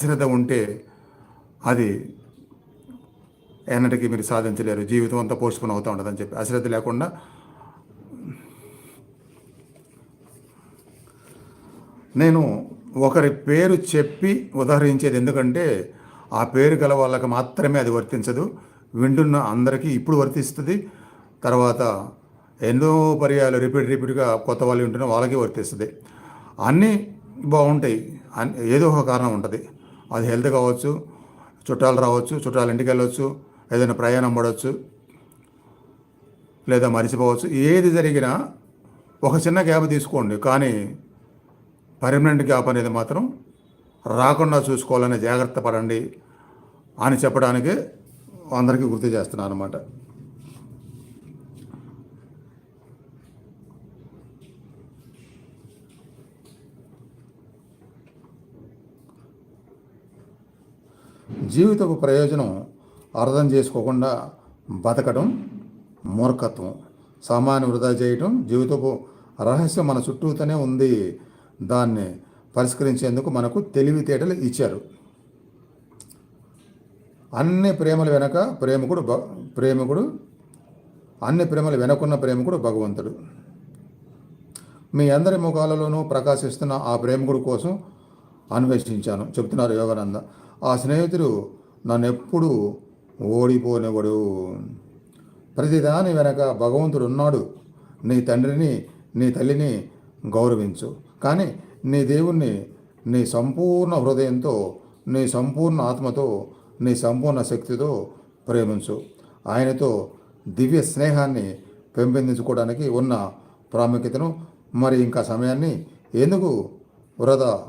శ్రద్ధ ఉంటే అది ఎన్నటికీ మీరు సాధించలేరు. జీవితం అంతా పోస్ట్పోన్ అవుతూ ఉంటుందని చెప్పి. అశ్రద్ధ లేకుండా నేను ఒకరి పేరు చెప్పి ఉదహరించేది ఎందుకంటే ఆ పేరు గల వాళ్ళకి మాత్రమే అది వర్తించదు. వింటున్న అందరికీ ఇప్పుడు వర్తిస్తుంది. తర్వాత ఎన్నో పర్యాలు రిపీట్ రిపీట్గా కొత్త వాళ్ళు వింటున్న వాళ్ళకి వర్తిస్తుంది. అన్నీ బాగుంటాయి. అన్- ఏదో ఒక కారణం ఉంటుంది. అది హెల్త్ కావచ్చు చుట్టాలు రావచ్చు చుట్టాలు ఇంటికి వెళ్ళవచ్చు ఏదైనా ప్రయాణం పడవచ్చు లేదా మర్చిపోవచ్చు ఏది జరిగినా ఒక చిన్న గ్యాప్ తీసుకోండి. కానీ పర్మనెంట్ గ్యాప్ అనేది మాత్రం రాకుండా చూసుకోవాలని జాగ్రత్త పడండి అని చెప్పడానికి అందరికీ గుర్తు చేస్తున్నాను అనమాట జీవితపు ప్రయోజనం అర్థం చేసుకోకుండా బతకడం మూర్ఖత్వం సామాన్య వృధా చేయటం జీవితపు రహస్యం మన చుట్టూతోనే ఉంది. దాన్ని పరిష్కరించేందుకు మనకు తెలివితేటలు ఇచ్చారు. అన్ని ప్రేమల వెనక ప్రేమికుడు భ ప్రేమికుడు అన్ని ప్రేమలు వెనకున్న ప్రేమికుడు భగవంతుడు. మీ అందరి ముఖాలలోనూ ప్రకాశిస్తున్న ఆ ప్రేమికుడు కోసం అన్వేషించాను. చెప్తున్నారు యోగానంద. ఆ స్నేహితుడు నన్ను ఎప్పుడు ఓడిపోనివ్వడు. ప్రతిదాని వెనక భగవంతుడు ఉన్నాడు నీ తండ్రిని నీ తల్లిని గౌరవించు. కానీ నీ దేవుణ్ణి నీ సంపూర్ణ హృదయంతో నీ సంపూర్ణ ఆత్మతో నీ సంపూర్ణ శక్తితో ప్రేమించు. ఆయనతో దివ్య స్నేహాన్ని పెంపొందించుకోవడానికి ఉన్న ప్రాముఖ్యతను మరి ఇంకా సమయాన్ని ఎందుకు వృధా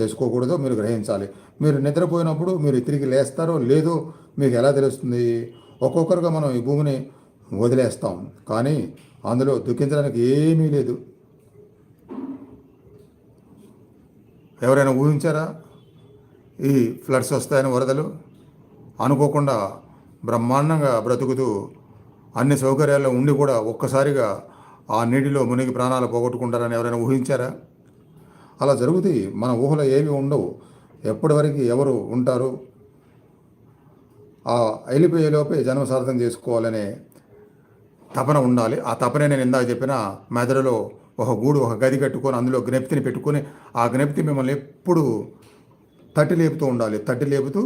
చేసుకోకూడదో మీరు గ్రహించాలి. మీరు నిద్రపోయినప్పుడు మీరు తిరిగి లేస్తారో లేదో మీకు ఎలా తెలుస్తుంది? ఒక్కొక్కరుగా మనం ఈ భూమిని వదిలేస్తాం కానీ అందులో దుఃఖించడానికి ఏమీ లేదు. ఎవరైనా ఊహించారా? ఈ ఫ్లడ్స్ వస్తాయని వరదలు? అనుకోకుండా బ్రహ్మాండంగా బ్రతుకుతూ అన్ని సౌకర్యాల్లో ఉండి కూడా ఒక్కసారిగా ఆ నీటిలో మునిగి ప్రాణాలు పోగొట్టుకుంటారని ఎవరైనా ఊహించారా? అలా జరుగుతాయి మన ఊహలో ఏమి ఉండవు. ఎప్పటి వరకు ఎవరు ఉంటారు? ఆ వెళ్ళిపోయేలోపే జన్మ సార్థం చేసుకోవాలనే తపన ఉండాలి. ఆ తపనే నేను ఇందాక చెప్పిన మెదడులో ఒక గూడు ఒక గది కట్టుకొని అందులో జ్ఞప్తిని పెట్టుకొని ఆ జ్ఞప్తి మిమ్మల్ని ఎప్పుడు తట్టి లేపుతూ ఉండాలి. తట్టి లేపుతూ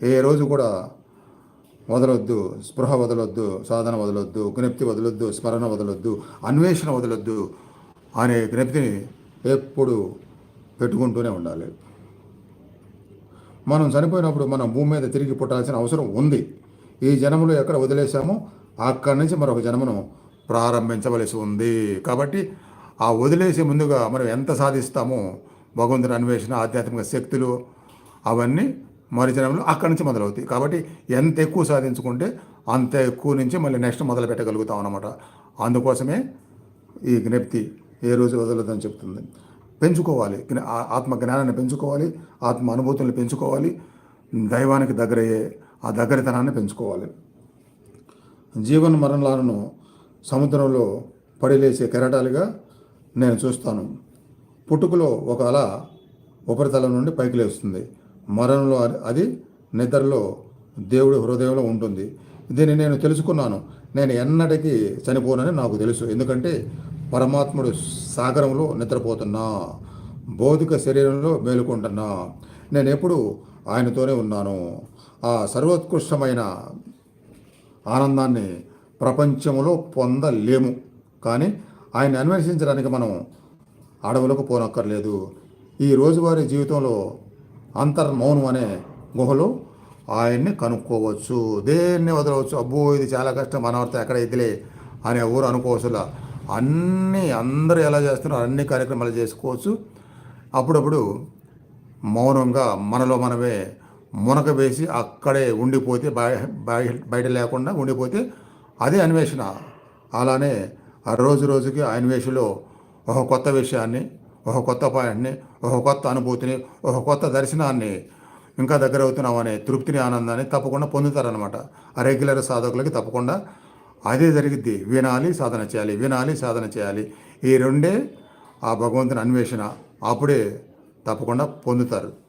ఏ రోజు కూడా వదలొద్దు స్పృహ వదలొద్దు సాధన వదలొద్దు జ్ఞప్తి వదలొద్దు స్మరణ వదలొద్దు అన్వేషణ వదలొద్దు అనే జ్ఞప్తిని ఎప్పుడు పెట్టుకుంటూనే ఉండాలి. మనం చనిపోయినప్పుడు మనం భూమి మీద తిరిగి పుట్టాల్సిన అవసరం ఉంది. ఈ జన్మలో ఎక్కడ వదిలేసామో అక్కడి నుంచి మరొక జన్మను ప్రారంభించవలసి ఉంది. కాబట్టి ఆ వదిలేసే ముందుగా మనం ఎంత సాధిస్తామో భగవంతుని అన్వేషణ ఆధ్యాత్మిక శక్తులు అవన్నీ మరి జన్మలో అక్కడి నుంచి మొదలవుతాయి. కాబట్టి ఎంత ఎక్కువ సాధించుకుంటే అంత ఎక్కువ నుంచి మళ్ళీ నెక్స్ట్ మొదలు పెట్టగలుగుతాం అన్నమాట. అందుకోసమే ఈ జ్ఞప్తి ఏ రోజు వదలదని చెప్తుంది. పెంచుకోవాలి. ఆ- ఆత్మ జ్ఞానాన్ని పెంచుకోవాలి ఆత్మ అనుభూతులను పెంచుకోవాలి దైవానికి దగ్గరయ్యే ఆ దగ్గరితనాన్ని పెంచుకోవాలి. జీవన మరణాలను సముద్రంలో పడిలేసే కెరటాలుగా నేను చూస్తాను. పుట్టుకలో ఒక అల ఉపరితలం నుండి పైకి లేస్తుంది. మరణంలో అది- అది నిద్రలో దేవుడి హృదయంలో ఉంటుంది. దీన్ని నేను తెలుసుకున్నాను. నేను ఎన్నటికీ చనిపోనని నాకు తెలుసు. ఎందుకంటే పరమాత్ముడు సాగరంలో నిద్రపోతున్నా భౌతిక శరీరంలో మేలుకుంటున్నా. నేనెప్పుడు ఆయనతోనే ఉన్నాను. ఆ సర్వోత్కృష్టమైన ఆనందాన్ని ప్రపంచంలో పొందలేము. కానీ ఆయన్ని అన్వేషించడానికి మనం అడవులకు పోనక్కర్లేదు. ఈ రోజువారీ జీవితంలో అంతర్మౌనం అనే గుహలో ఆయన్ని కనుక్కోవచ్చు. దేన్ని వదలవచ్చు? అబ్బో ఇది చాలా కష్టం. మనవర్త ఎక్కడ ఇదిలే అనే ఊరు అనుకోవచ్చులా. అన్నీ అందరూ ఎలా చేస్తున్నారో అన్ని కార్యక్రమాలు చేసుకోవచ్చు. అప్పుడప్పుడు మౌనంగా మనలో మనమే మునక వేసి అక్కడే ఉండిపోతే బయ- బయట లేకుండా ఉండిపోతే అదే అన్వేషణ. అలానే రోజు రోజుకి ఆ అన్వేషణలో ఒక కొత్త విషయాన్ని ఒక కొత్త పాయింట్ని ఒక కొత్త అనుభూతిని ఒక కొత్త దర్శనాన్ని ఇంకా దగ్గర అవుతున్నామనే తృప్తిని ఆనందాన్ని తప్పకుండా పొందుతారనమాట ఆ రెగ్యులర్ సాధకులకి తప్పకుండా అదే జరిగిద్ది. వినాలి సాధన చేయాలి వినాలి సాధన చేయాలి. ఈ రెండే ఆ భగవంతుని అన్వేషణ. అప్పుడే తప్పకుండా పొందుతారు.